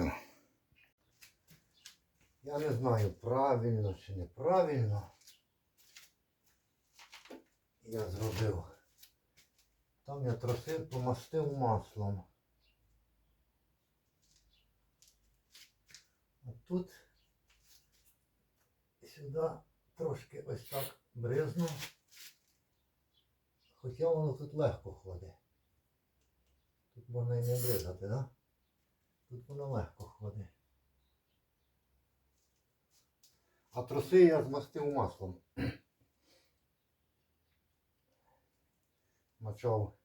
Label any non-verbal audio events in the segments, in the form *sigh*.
Все. Я не знаю, правильно чи неправильно. Я зробив. Там я тросив, помастив маслом. А тут сюди трошки ось так бризну. Хоча воно тут легко ходить. Тут можна і не бризати, да? Тут воно легко ходить. А троси я змастив маслом. *clears throat* Мочав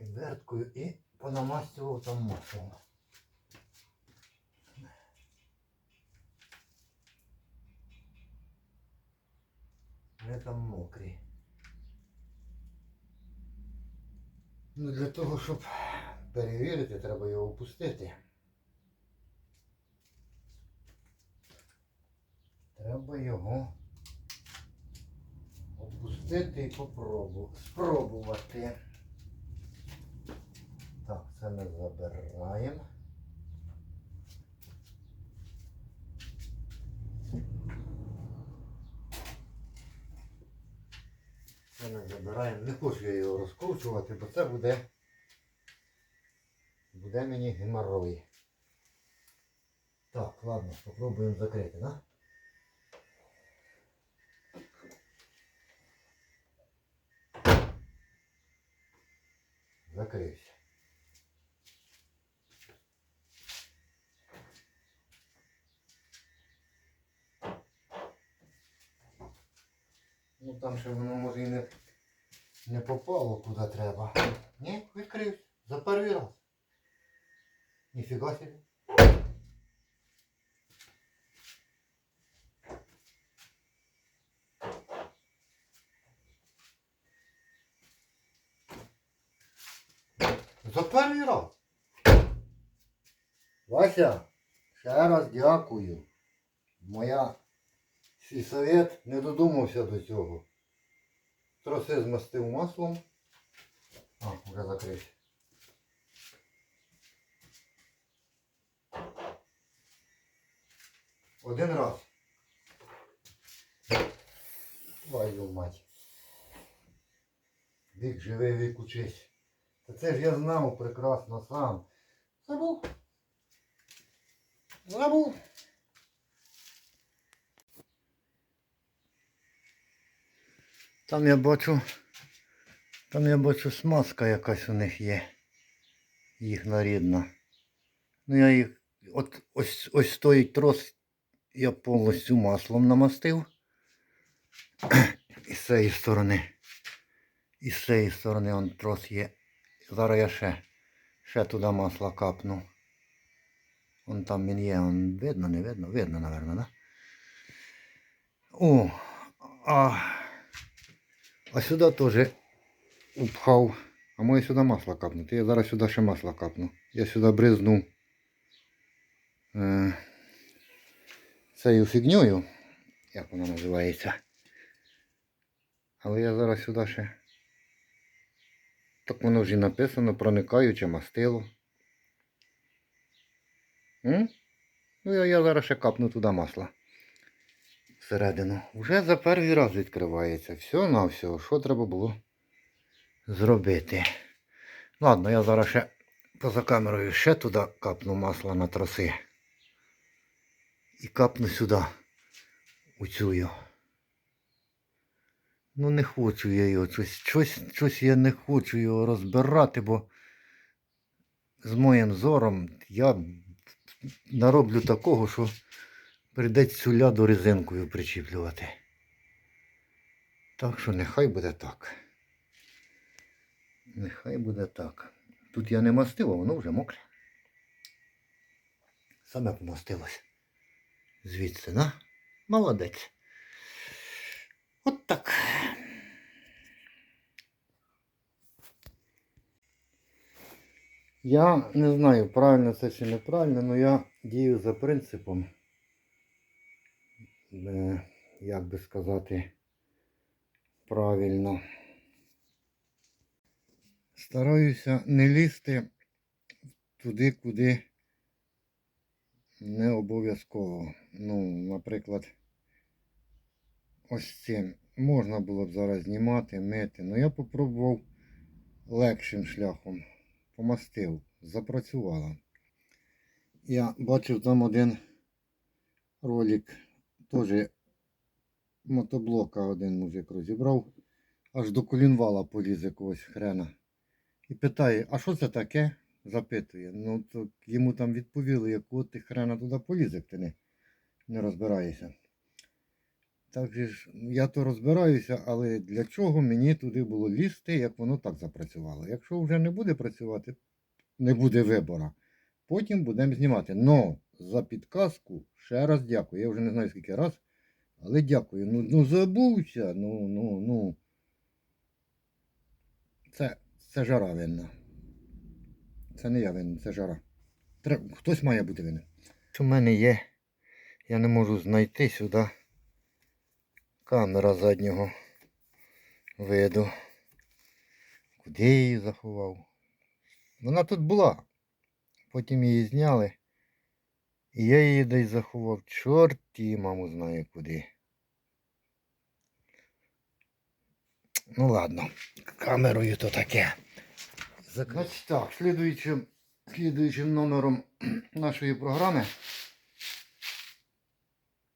відверткою і понамастював там маслом. Вони там мокрі. Ну для того, щоб перевірити, треба його опустити. Треба його опустити і попробу... спробувати. Так, це ми забираємо. Це ми забираємо. Не хочу я його розкручувати, бо це буде, буде мені геморрой. Так, ладно, спробуємо закрити, да? Закрився. Ну там ще воно може і не, не попало куди треба. Ні, відкрився. За перший раз. Ніфіга собі. За перший раз. Вася, ще раз дякую. Моя сільсовет не додумався до цього. Троси змастив маслом. А, вже закрився. Один раз. Твою мать. Вік живий, вік учись. Та це ж я знав прекрасно сам. Забув. Забув. Там я бачу, там я бачу смазка якась у них є. Їхна рідна. Ну я їх, от ось ось той трос я повністю маслом намастив. І з цієї сторони. І з цієї сторони он трос є. Зараз я ще, ще туди масло капну. Вон там він є, он видно, не видно? Видно, напевно, да? О, а, а сюди теж упхав. А моє сюди масло капнути. Я зараз сюди ще масло капну. Я сюди бризну е, цією фігньою, як вона називається. Але я зараз сюди ще. Так воно вже написано, проникаюче мастило. М? Ну я, я зараз ще капну туди масла. Всередину. Вже за перший раз відкривається. Все на все, що треба було зробити. Ладно, я зараз ще поза камерою ще туди капну масла на троси. І капну сюди. У цю. Ну не хочу я його. Щось, щось, щось я не хочу його розбирати, бо з моїм зором я нароблю такого, що прийдеться цю ляду резинкою причіплювати. Так що нехай буде так. Нехай буде так. Тут я не мастив, а воно вже мокре. Саме помастилось. Звідси, на? Молодець. От так. Я не знаю, правильно це чи неправильно, але я дію за принципом, е, як би сказати, правильно. Стараюся не лізти туди, куди не обов'язково. Ну, наприклад, ось цим можна було б зараз знімати, мити. Ну я попробував легшим шляхом. Помастив, запрацювала. Я бачив там один ролик, теж мотоблока один мужик розібрав, аж до колінвала поліз якогось хрена. І питає, а що це таке? Запитує. Ну, то йому там відповіли, якого ти хрена туди поліз, як ти не, не розбираєшся. Так ж, я то розбираюся, але для чого мені туди було лізти, як воно так запрацювало? Якщо вже не буде працювати, не буде вибора. Потім будемо знімати. Но за підказку ще раз дякую. Я вже не знаю скільки раз, але дякую. Ну, ну забувся. Ну, ну, ну. Це, це жара винна. Це не я винен, це жара. Треба, хтось має бути винен. В мене є, я не можу знайти сюди камера заднього виду. Куди я її заховав? Вона тут була. Потім її зняли. І я її десь заховав. Чорт її, маму, знає куди. Ну ладно, камерою то таке. Значить так, слідуючим, слідуючим номером *clears throat* нашої програми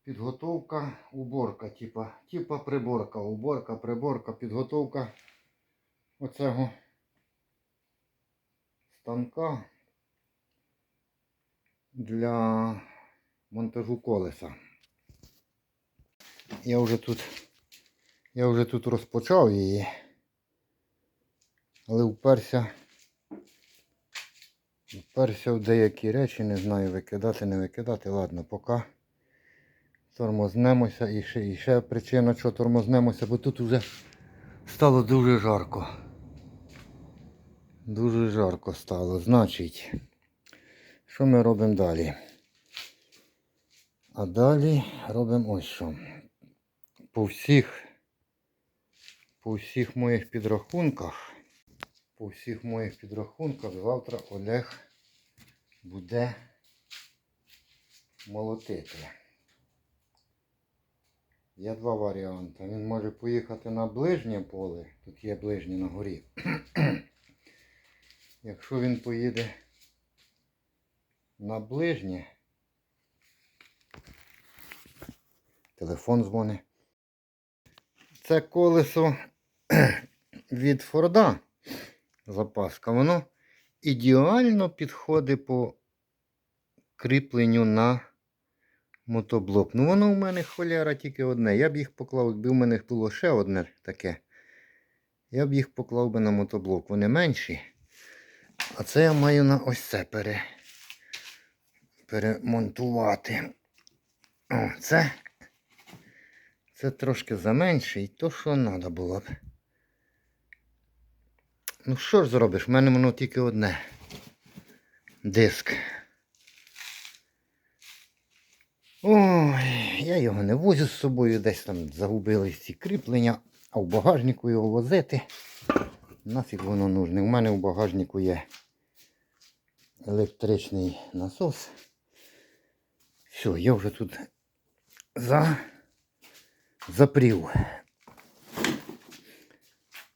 підготовка, уборка, типа, типа приборка, уборка, приборка, підготовка оцього станка для монтажу колеса. Я вже тут, я вже тут розпочав її, але вперся, вперся в деякі речі, не знаю викидати, не викидати. Ладно, поки тормознемося і ще, і ще причина, що тормознемося, бо тут вже стало дуже жарко. Дуже жарко стало. Значить, що ми робимо далі? А далі робимо ось що. По всіх, по всіх моїх підрахунках, по всіх моїх підрахунках завтра Олег буде молотити. Є два варіанти. Він може поїхати на ближнє поле, тут є ближнє на горі. *clears throat* Якщо він поїде на ближнє, телефон дзвонить. Це колесо *clears throat* від Форда запаска. Воно ідеально підходить по кріпленню на мотоблок. Ну воно у мене холєра тільки одне. Я б їх поклав, якби у мене було ще одне таке. Я б їх поклав би на мотоблок. Вони менші. А це я маю на ось це пере, перемонтувати. О, це, це трошки заменше і то, що треба було б. Ну що ж зробиш? В мене воно тільки одне. Диск. Ой, я його не возю з собою, десь там загубились ці кріплення, а в багажнику його возити. Нафіг воно нужне. У мене в багажнику є електричний насос. Все, я вже тут за... запрів.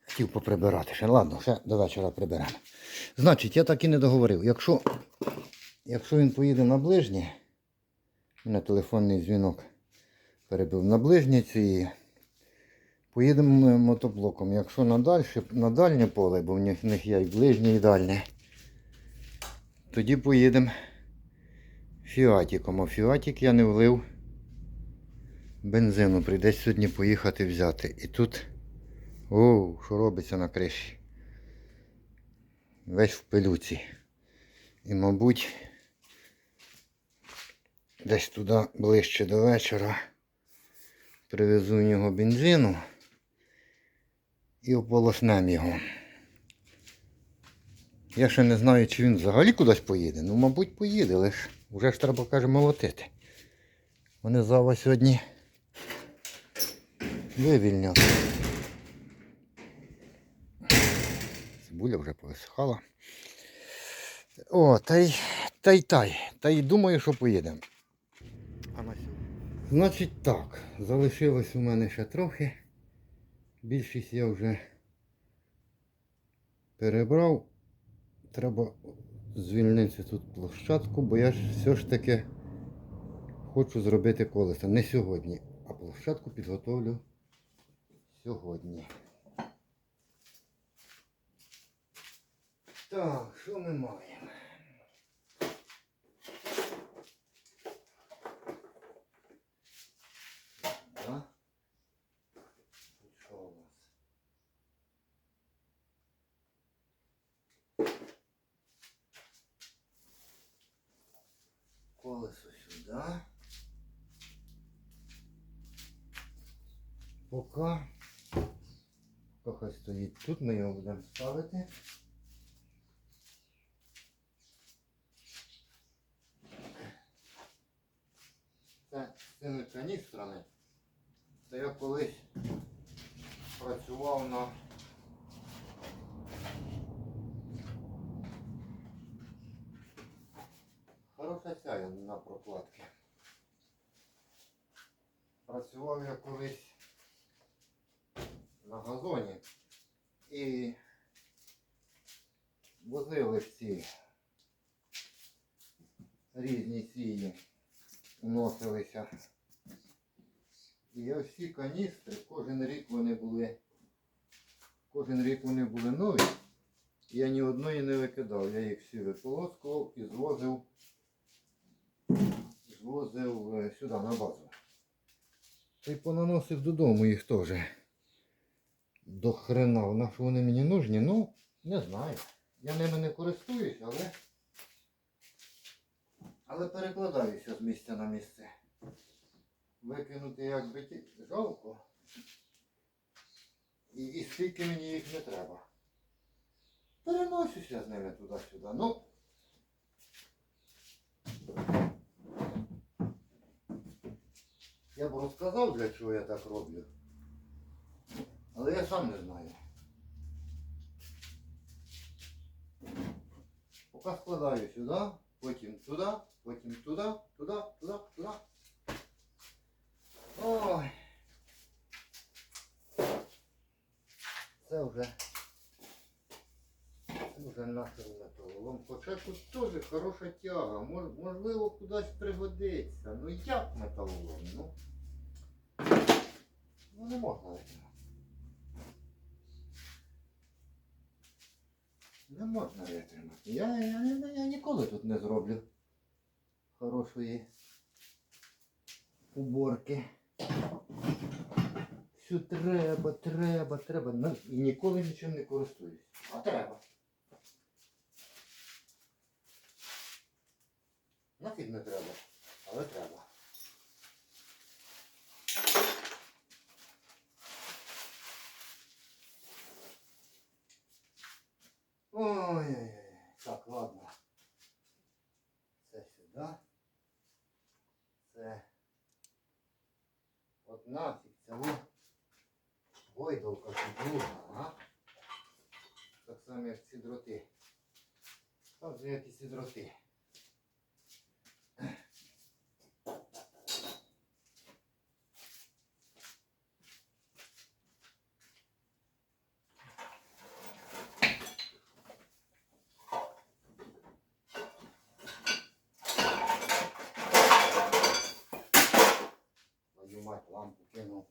Хотів поприбирати ще. Ладно, ще до вечора приберемо. Значить, я так і не договорив. Якщо, якщо він поїде на ближнє, мене телефонний дзвінок перебив на ближнє ці. Поїдемо мотоблоком. Якщо на, дальше, на дальнє поле, бо в них, в них є і ближнє, і дальнє, тоді поїдемо фіатіком. А фіатік я не влив бензину. Прийдеться сьогодні поїхати взяти. І тут, о, що робиться на криші. Весь в пилюці. І, мабуть, десь туди ближче до вечора привезу в нього бензину і ополоснем його. Я ще не знаю, чи він взагалі кудись поїде. Ну, мабуть, поїде, але ж вже ж треба, каже, молотити. Вони зава сьогодні вивільнять. Цибуля вже повисихала. О, та й та й та й. Та й думаю, що поїдемо. Значить так, залишилось у мене ще трохи. Більшість я вже перебрав. Треба звільнити тут площадку, бо я ж все ж таки хочу зробити колеса. Не сьогодні, а площадку підготовлю сьогодні. Так, що ми маємо? Да? Тут що у нас? Колесо сюди. Поки, хай стоїть тут, ми його будемо ставити. Це з цими каністрами. Це я колись працював на хороша ця на прокладки. Працював я колись на газоні і возили ці різні сії, вносилися. І ось всі каністри, кожен рік вони були, кожен рік вони були нові. Я ні одної не викидав. Я їх всі виполоскував і звозив, звозив е, сюди на базу. Та й понаносив додому їх теж. До хрена. На що вони мені нужні? Ну, не знаю. Я ними не користуюсь, але. Але перекладаюся з місця на місце. Викинути як би ті- жалко. І, і скільки мені їх не треба. Переносюся з ними туди-сюди. Ну. Я б розказав, для чого я так роблю. Але я сам не знаю. Поки складаю сюди, потім туди, потім туди, туди, туди, туди. Ой. Це вже. Металолом. Хоча тут теж хороша тяга. Мож, можливо, кудись пригодиться. Ну як металолом? Ну, ну не можна. Не можна витримати. Я, я, я, я ніколи тут не зроблю хорошої уборки. Все треба, треба, треба. Ну, І ніколи нічим не користуюсь. А треба. Нафіг не треба, але треба. Ой-ой-ой. Так, ладно. Це сюди. Це. От нафіг цього. Гойдалка тут друга, а? Так само, як ці дроти. Так же, як і ці дроти. Твою мать, лампу кинув.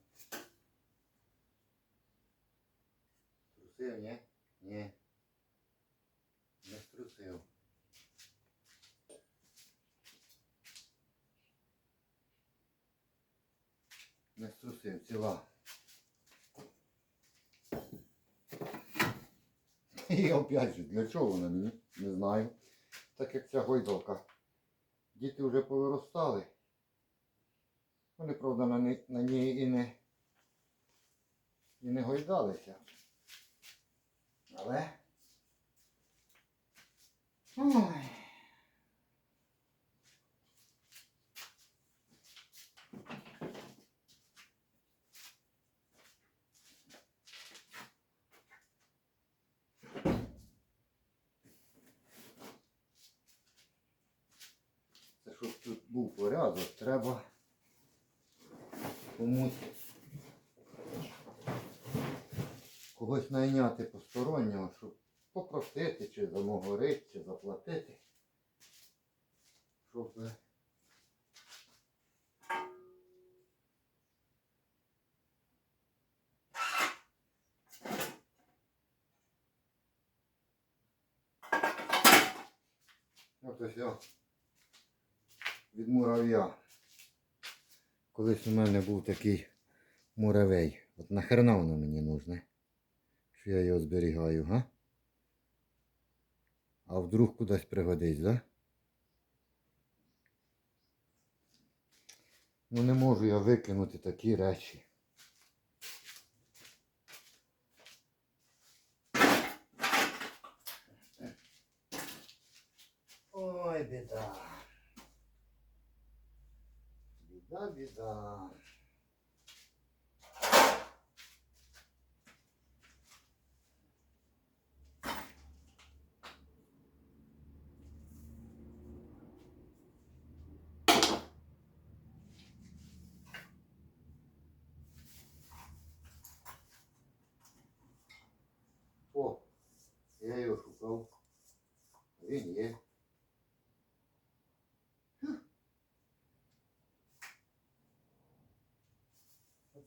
Струсив, ні? Ні. Не струсив. Не струсив. І опять же, для чого вона мені? Не знаю. Так як ця гойдалка. Діти вже повиростали. Вони, правда, на, на ній і не, і не гойдалися. Але. Ой. щоб тут був порядок, треба комусь когось найняти постороннього, щоб попросити, чи замогорити, чи заплатити. Щоб ось я від мурав'я. Колись у мене був такий муравей. От нахрена воно мені нужне? Що я його зберігаю, га? А вдруг кудись пригодись, да? Ну не можу я викинути такі речі. Ой, біда. Біда, біда. О, я його шукав. Він є.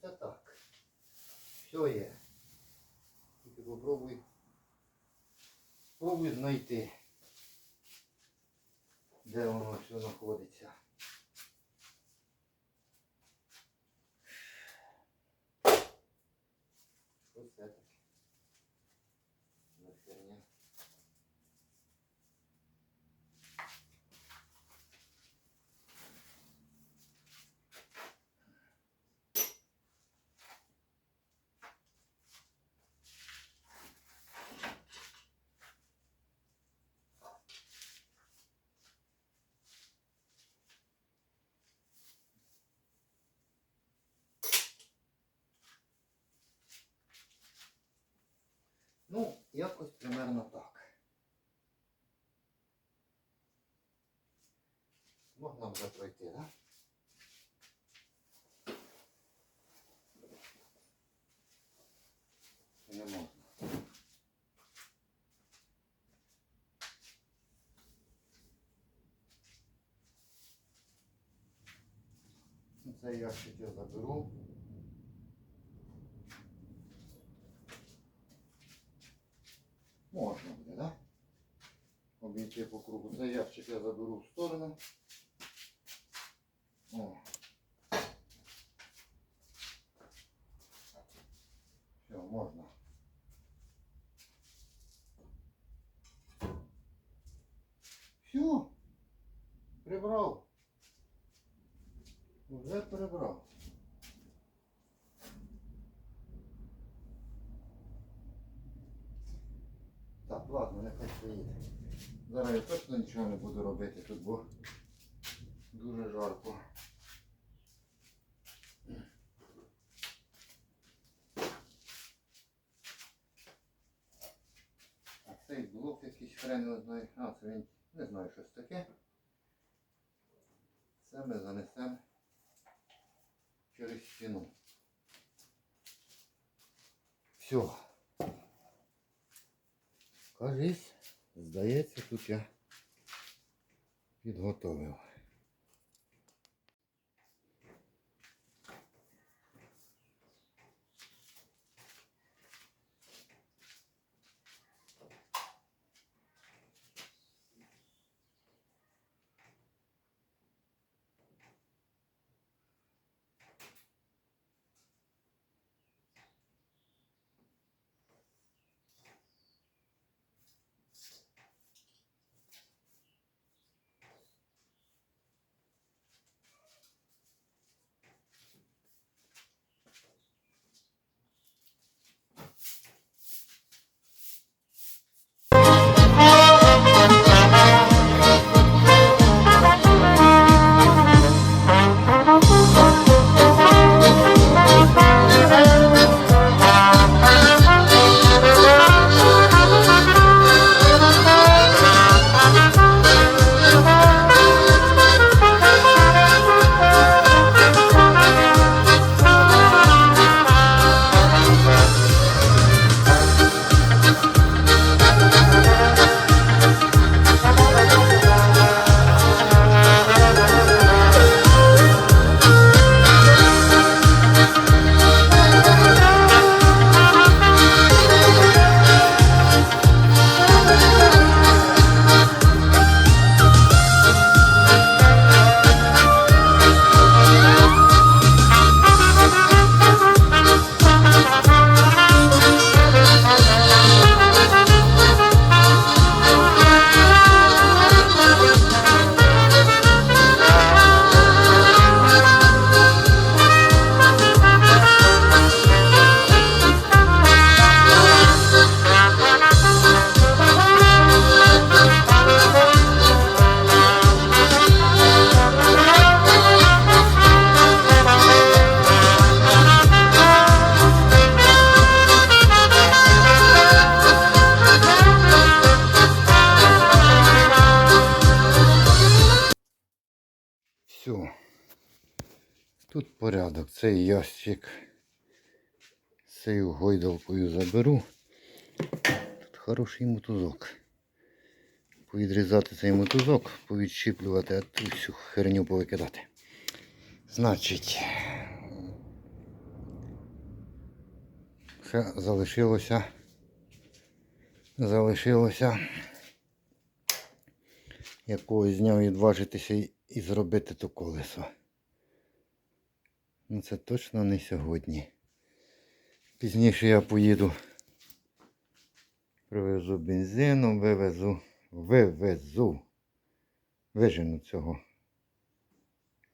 Оце так. Все є. Тільки попробуй. Спробуй знайти. Де воно все знаходиться. Що це таке? За херня. Ну, якось примерно так. Можна вже пройти, так? Да? Не можна. Ящик я заберу. Можна буде, да? Обійти по кругу. Цей ящик я заберу в сторону. О. Все, можна. Все. Прибрав. Вже прибрав. Так, ладно, нехай стоїть. Зараз я точно нічого не буду робити тут, бо дуже жарко. А цей блок якийсь хрен не знаю. А, це він не знаю щось таке. Це ми занесемо через стіну. Все. Кажись, здається, тут я підготовив. Цією гойдалкою заберу. Тут хороший мотузок. Повідрізати цей мотузок, повідщіплювати, а ту всю херню повикидати. Значить, ще залишилося. Залишилося якогось дня відважитися і зробити то колесо. Ну це точно не сьогодні. Пізніше я поїду. Привезу бензину, вивезу, вивезу. Вижену цього.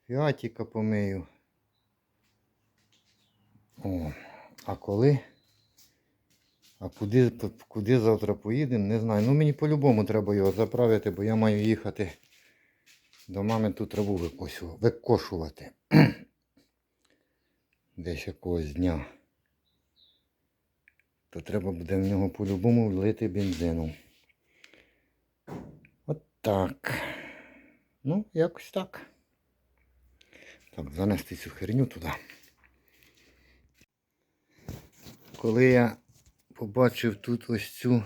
Фіатіка помию. О, а коли? А куди, куди завтра поїдемо, не знаю. Ну мені по-любому треба його заправити, бо я маю їхати до мами ту траву викошувати. *clears throat* Десь якогось дня. То треба буде в нього по-любому влити бензину. От так. Ну, якось так. Так, занести цю херню туди. Коли я побачив тут ось цю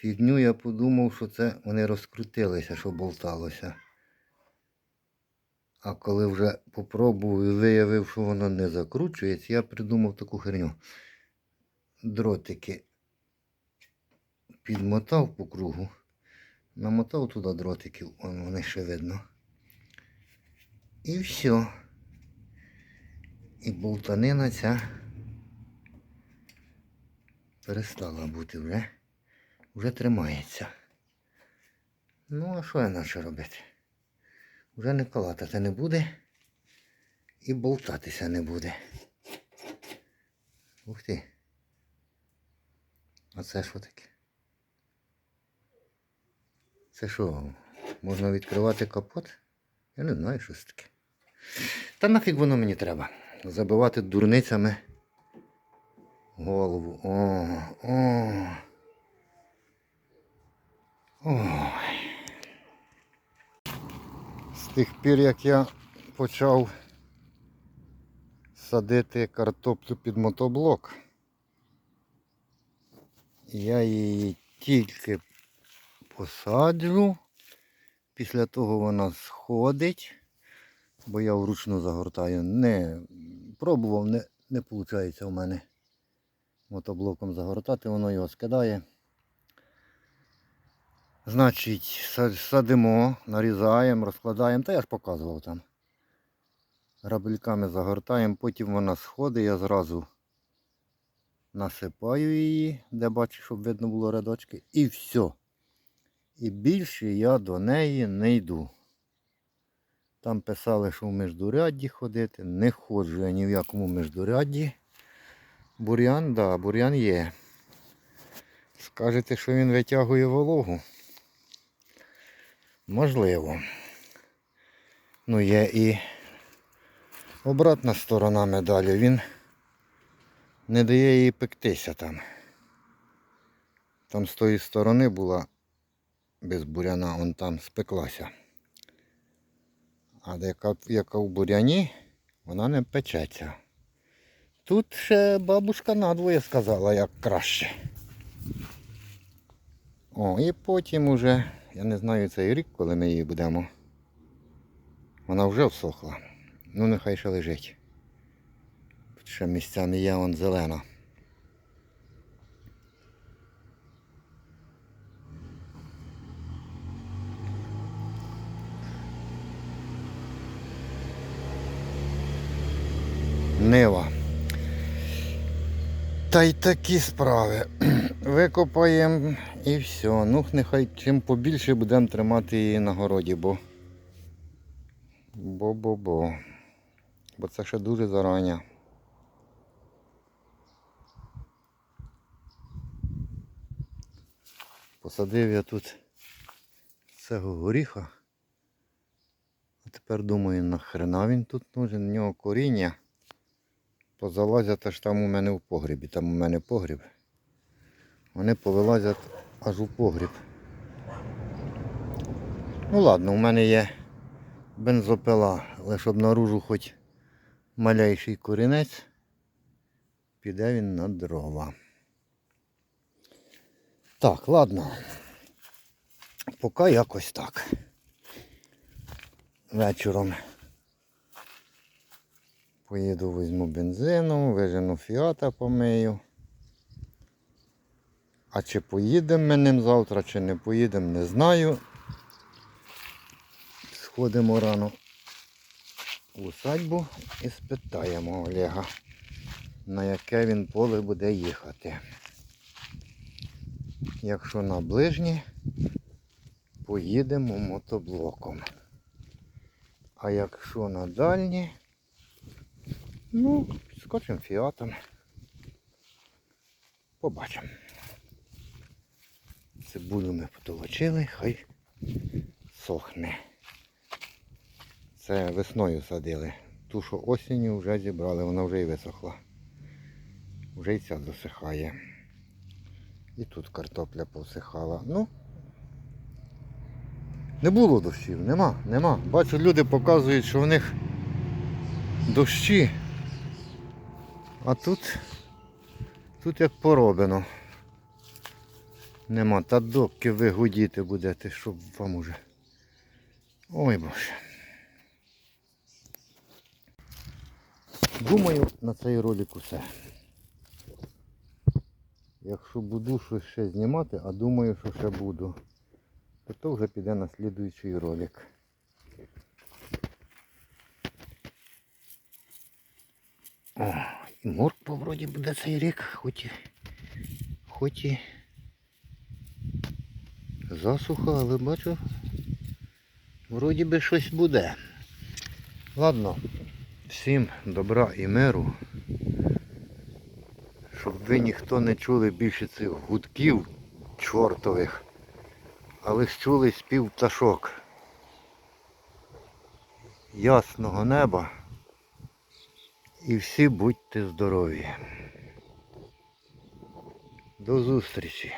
фігню, я подумав, що це вони розкрутилися, що болталося. А коли вже попробував і виявив, що воно не закручується, я придумав таку херню. Дротики підмотав по кругу, намотав туди дротиків, вон вони ще видно. І все. І болтанина ця перестала бути вже. Вже тримається. Ну, а що я наче робити? Вже не калатати не буде і болтатися не буде. Ух ти. А це що таке? Це що? Можна відкривати капот? Я не знаю, що це таке. Та нафіг воно мені треба. Забивати дурницями голову. О, о. Ой. З тих пір, як я почав садити картоплю під мотоблок, я її тільки посаджу, після того вона сходить, бо я вручну загортаю. Не пробував, не, не виходить у мене мотоблоком загортати, воно його скидає. Значить, садимо, нарізаємо, розкладаємо, та я ж показував там. Грабельками загортаємо, потім вона сходить, я зразу насипаю її, де бачу, щоб видно було рядочки, і все. І більше я до неї не йду. Там писали, що в міждурядді ходити. Не ходжу я ні в якому міждурядді. Бур'ян, да, бур'ян є. Скажете, що він витягує вологу? Можливо. Ну, є і обратна сторона медалі. Він не дає їй пектися там. Там з тої сторони була без буряна, он там спеклася. А яка, яка в буряні, вона не печеться. Тут ще бабушка надвоє сказала, як краще. О, і потім уже, я не знаю цей рік, коли ми її будемо. Вона вже всохла. Ну нехай ще лежить. Ще місцями є вон зелена. Нива. Та й такі справи. *clears throat* Викопаємо і все. Ну, нехай чим побільше будемо тримати її на городі, бо. Бо-бо-бо. Бо це ще дуже зарання. Посадив я тут цього горіха. А тепер думаю, нахрена він тут нужен, в нього коріння. Позалазять аж там у мене в погрібі. Там у мене погріб. Вони повилазять аж у погріб. Ну ладно, у мене є бензопила, але щоб наружу хоч маляйший корінець, піде він на дрова. Так, ладно. Поки якось так. Вечором поїду візьму бензину, вижену фіата помию. А чи поїдемо ми ним завтра, чи не поїдемо, не знаю. Сходимо рано в усадьбу і спитаємо Олега, на яке він поле буде їхати. Якщо на ближнє, поїдемо мотоблоком. А якщо на дальнє, ну, скочимо фіатом. Побачимо. Цибулю ми потолочили, хай сохне. Це весною садили. Ту, що осінню вже зібрали, вона вже і висохла. Вже й ця досихає. І тут картопля повсихала. Ну, не було дощів, нема, нема. Бачу, люди показують, що в них дощі. А тут, тут як поробено. Нема, та доки ви гудіти будете, щоб вам уже. Ой боже. Думаю, на цей ролик усе. Якщо буду щось ще знімати, а думаю, що ще буду, то то вже піде на слідуючий ролик. О, і морква вроді буде цей рік, хоч і, хоч і засуха, але бачу, вроді би щось буде. Ладно, всім добра і миру. Щоб ви ніхто не чули більше цих гудків чортових, а ж чули спів пташок. Ясного неба. І всі будьте здорові. До зустрічі!